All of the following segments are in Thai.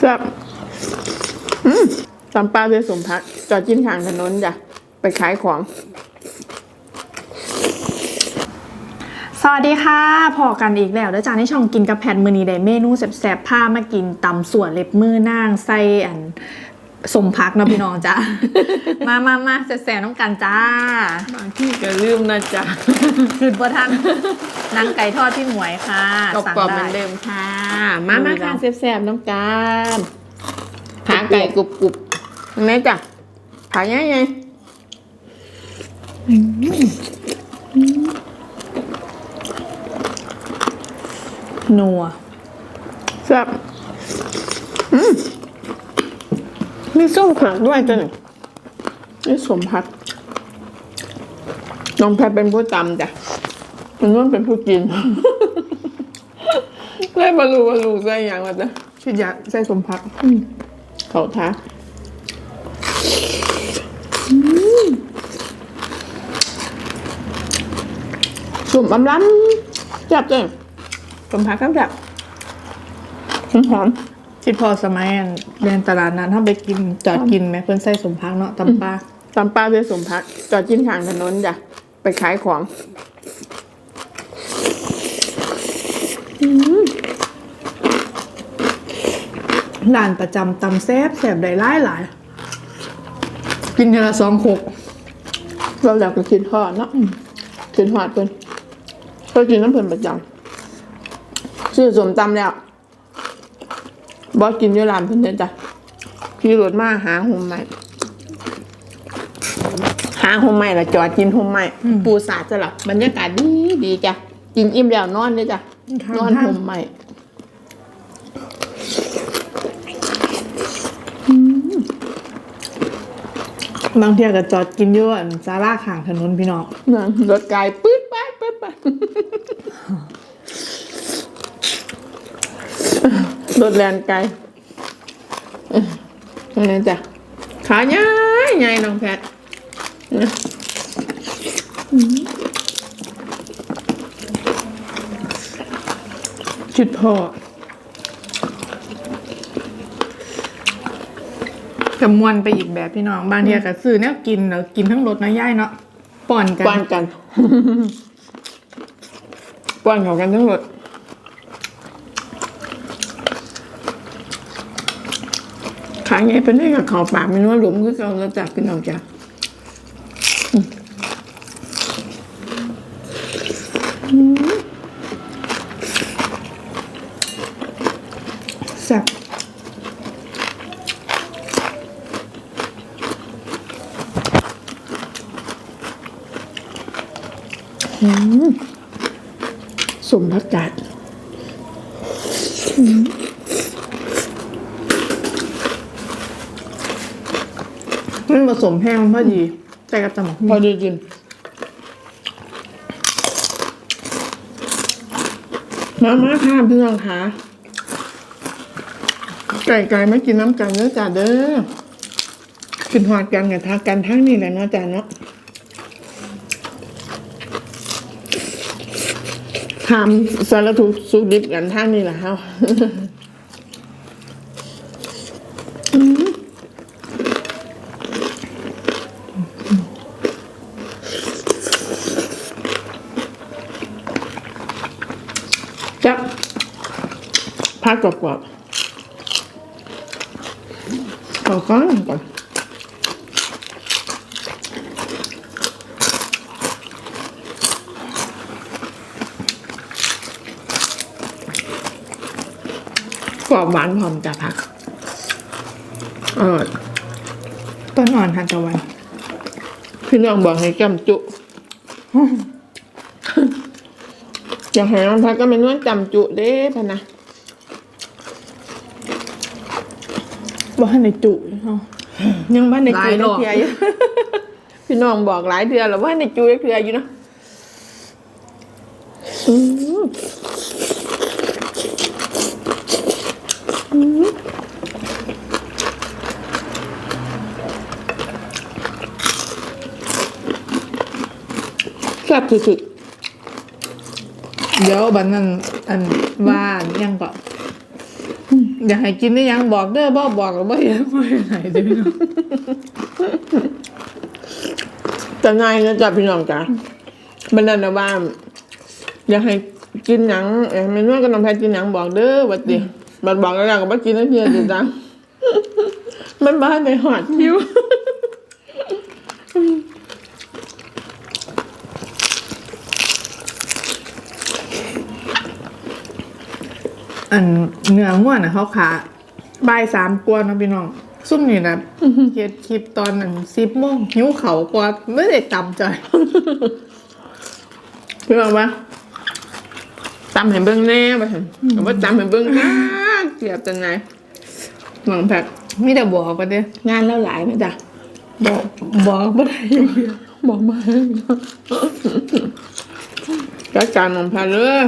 แซ่บอืมตำปลาด้วยสมพักจอดกินทางถนนจ้ะ ไปขายของ สวัสดีค่ะ พอกันอีกแล้วเด้อจ้าในช่องกินกับแผ่นมือนีได้เมนูแซ่บๆผ้ามากินตำส่วนเล็บมือนางไส้อัน สมพักเนาะพี่น้องจ้า มามามาแซ่บๆน้องกันจ้า บางที่ก็ลืมนะจ๊ะคือบ่ทันนางไก่ทอดพี่หมวยค่ะกรอบสั่งกรอบๆเหมืได้อนเดิมค่ะ มามาดูค่ะแล้วแซ่บๆน้องการขาไก่กรุบกรุบๆตรงนี้จ้ะขาใหญ่ไงนัวแซ่บอืม มีส้มผักด้วยจ้ะนี่นี่สมพักน้องแพทเป็นผู้ตำจ้ะมันนุ่นเป็นผู้กินเลยบรรลุบรรลุใส่หยังวะจ้ะคิดอยากใส่สมพักเขาท้าสุ่มอำล้ำจับจ้ะสมพักครับจับหอม หอมคิดพอสมัยอันเรียนตลาดนั้นถ้าไปกินจอดกินไหมเพิ่นใส่สมพักเนาะตำปลาตำปลาด้วยสมพักจอดกินทางถนนจ้ะไปขายของร้านประจำตำแซ่บแซ่บได้หลายหลายกินเทอละสองโคกเราอยากจะกินทอดเนาะกินทอดเพิ่นก็กินน้ำเพิ่นประจำซื้อสมตำแล้ว บอสกินอยู่ร้านเพิ่นเด้อจ้ะขี่รถมาหาหุมใหม่หาหุมใหม่ละจอดกินหุมใหม่ปูสาดจะหลับบรรยากาศดีดีจ้ะกินอิ่มแล้วนอนเลยจ้ะนอนหุมใหม่บางเที่ยก็จอดกินอยู่อันซาร่าข้างถนนพี่น้องนั่นรถไกลปื๊ดไปปื๊ดไป รถแลนไกลเออนั่นจ้ะขาใหญ่ใหญ่น้องแพทนะคิดพอจะมวนไปอีกแบบพี่น้องบางเที่ยก็ซื้อเนี่ยกินแล้วกินทั้งรถนะย่ายเนาะป่อนกัน ป้อนกัน ป้อนเขากันทั้งหมด ขาใหญ่เป็นได้กับขาปากม่รู้ว่าหลุมคือเขาแล้วจับกินออกจ้ะแซ่บสมพักจัด มันผสมแห้งพอดีใส่กับตำบักพอดีกินมามาค่ะพี่น้องค่ะไก่ไก่ไม่กินน้ำกันเด้อจ้าเด้อกินหอดกันกับทากันทั้งนี้แหละเนาะจ้าเนาะทำสารทุกข์สุขดิบกันทั้งนี้แหละเฮา จับ พักกรอบกรอบๆเอาก้อนก่อนกรอบหวานหอมจากผักอร่อยต้นอ่อนทานตะวัน พี่น้องบอกให้จำจุอยากให้น้องพักก็เป็นว่าจำจุเด้พะนะ ว่าในจุเนาะยังบ้านในหลาจุยรในอบ เทียอยู่ พี่น้องบอกหลายเดือนแล้วว่าในจูเทืออยู่เนอะอืมอืมแซ่บสุดเดี๋ยวบันนั้นอันว่าอันยังก็ๆ อยากให้กินได้ยังบอกเด้อบ่บอกก็บ่เห็นบ่เห็นไหนเด้อพี่น้องจะง่ายนะจ๊ะพี่น้องจ้ะมันนั่นนะว่าอยากให้กินหยังอยากให้แม่นวลกับน้องแพทกินหยังบอกเด้อวัดดิบัดบอกแล้วก็บ่กินแล้วเพียจ้ะจ้ะมันบ้านในหอดคิ้ว อันเนื้อง่วนน่ะเขาขาบ่ายสามกว่าเนาะพี่น้อง ซุ่มนี่นะเฮ็ดคลิปตอนนั้น10โมงหิวเขาวกว่าไม่ได้จำใจพี่บอกว่าตำให้เบิ่งแน่บ่ซั่นแต่ว่าตำให้เบิ่งนะเกลียบจังไงน้องแพทมีแต่บอกกันเด้องานแล้วหลายไหมจ๊ะบอกบอกบ่ได้อยู่เดียวบอกมาจัดการน้องแพทเลย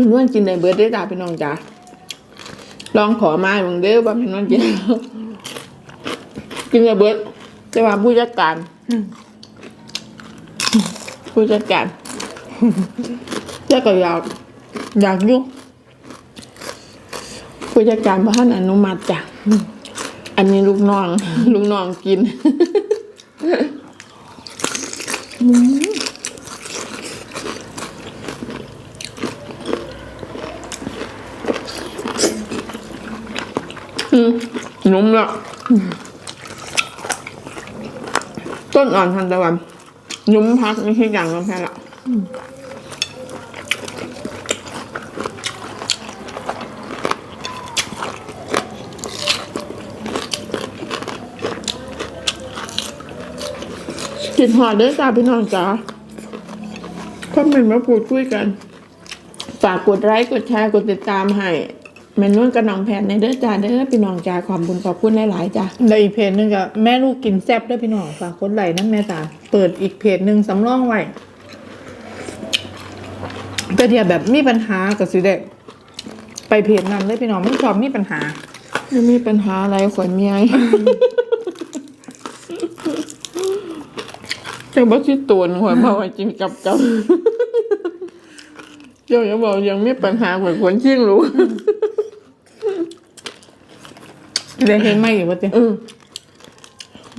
มีนวลกินในเบิร์ดได้จ้าพี่น้องจ้าลองขอมาให้มึงเด้อว่ามีนวลกิน กินในเบิร์ดจะว่าผู้จัดการผู้จัดการแล้วก็อยากอยากยุ่งผู้จัดการบ้านอนุมัติจ้ะอันนี้ลูกน้อง ลูกน้องกิน นุ่มละต้นอ่อนทันตะวันนุ่มพักนี่คืออย่างน้ำแพ้ละกินหอดเด้อจ้าพี่น้องจ้าคอมเมนต์มาพูดคุยกัน ฝากกดไลค์กดแชร์กดติดตามให้ แม่นุ่นกับน้องแพนในเด้อจ้าเด้อพี่น้องจ้าขอบคุณขอบคุณหลายๆจ้าในอีกเพจหนึงก็แม่ลูกกินแซ่บด้วยพี่น้องฝากคนไหลนั่นแม่ตาเปิดอีกเพจหนึ่งสำรองไว้แต่เดียวแบบมีปัญหากับสิเด็กไปเพจนั้นเลยพี่น้องไม่ชอบมีปัญหา ไม่มีปัญหาอะไรขวัญเมียจะบอกที่ตัวหนหัวเบาจริงกับกับเจ้าอย่าบอกยังมีปัญหาขวัญขวัญชิ่งรู้ ได้เห็นไหมอยู่ว่าเจ้อืม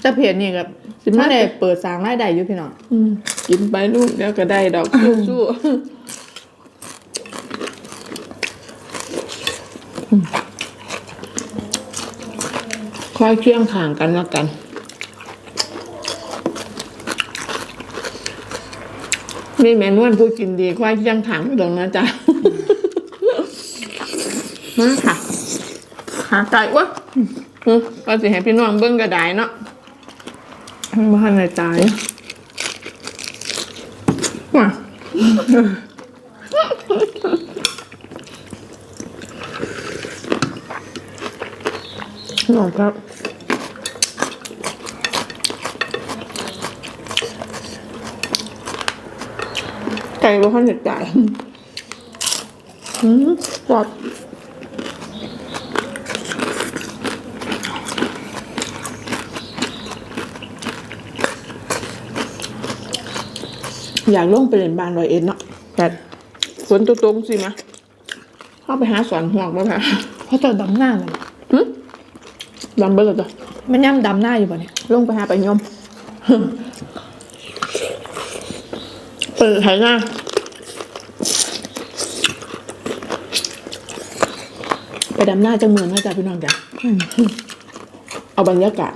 จะเพจนี่กับสิมาถ้าได้เปิดสร้างรายได้อยู่พี่น้องอืมกินไปลูกเดี๋ยวก็ได้ดอกสู้ๆอืมคอยเคียงข่างกันละกันนี่แม่นวลผู้กินดีควายเคียงข่างไม่ลงนะจ๊ะมาค่ะ หาไก่วะอืมก็สิให้พี่น้องเบิ้งกระไดเนาะบ้านในตายว่ะหน่อยครับไก่บ่ค่อนจะจ่ายอืมกรอบ อยากลงไปเรียนบ้านรอยเอ็นเนาะแต่ฝนตกๆสิมะเข้าไปหาสอนหวกบ่ค่ะเพราะเจ้าดำหน้าเลยหึลำเบิดเลยจ้ะมันย่ำดำหน้าอยู่ป่ะเนี่ยลงไปหาไปยอมเปิดไถหน้าไปดำหน้าจังเมืองนะจ๊ะพี่น้องจ้ะเอาบรรยากาศ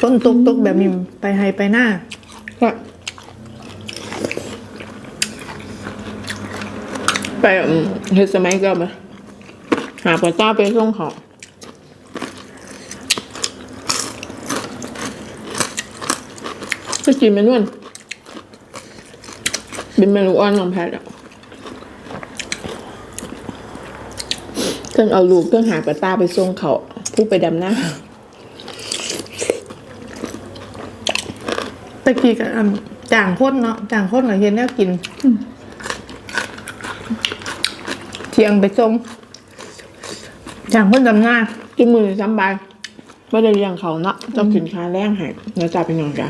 ฝนตกตกแบบนี้ไปให้ไปหน้าก็ไปอืมเฮ็ดสมัยก็มาหาปลาต้าไปส่งเขาก็กินเมนูนเป็นเมนูอ้อนของแพทย์อะเครื่องเอาลูกเครื่องหาปลาต้าไปส่งเขาผู้ไปดำหน้าะกี้กับอันจ่างโคตรเนาะจ่างโคตรเหรอเห็นแล้วกินเที่ยงไปส่งจ่างโคตรดำหน้าจุมือซ้ำบายไม่ได้เลี้ยงเขาเนาะต้องกินค้าแรงใหายแล้วจ่าเป็นยังไง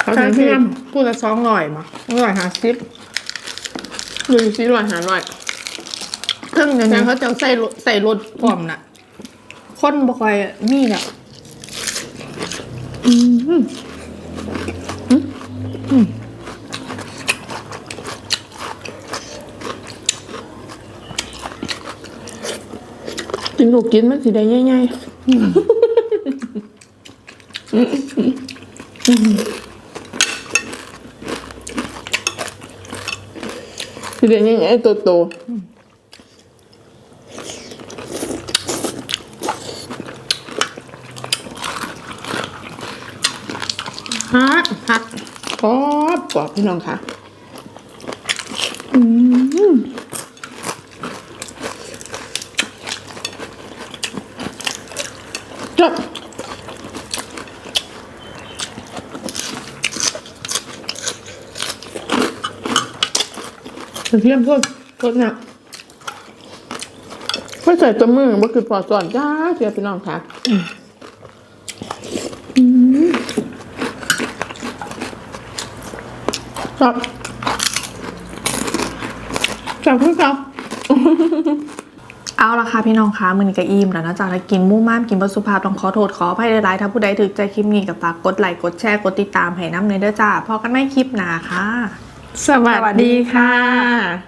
เขาถึงเพื่อนพูดละสองร้อยมาสองร้อยห้าสิบหนึ่งสี่ร้อยห้าร้อยเครื่องอย่างนี้เขาจะใส่รถใส่รถพร้อมน่ะ คนบ่ค่อยมีอะกินลูกกินมันสิได้ง่ายๆสิได้ง่ายๆโตๆ ฮักฮักกรอบกรอบพี่น้องค่ะจบกระเทียมโทษโทษนะไม่ใส่ตัวมือว่าคือปอดสอนจ้าเสียพี่น้องค่ะ จับจับขึ้นจับเอาละค่ะพี่น้องคะมือนี้ก็อิ่มแล้วนะจ๊ะแล้วกินหมู่ม่ามกินบสุภาพต้องขอโทษขออภัยหลายๆถ้าผู้ใดถึกใจคลิปนี้ก็ฝากกดไลค์กดแชร์กดติดตามให้น้ำเนยเด้อจ้าพอกันไม่คลิปหนาค่ะ สวัสดีค่ะ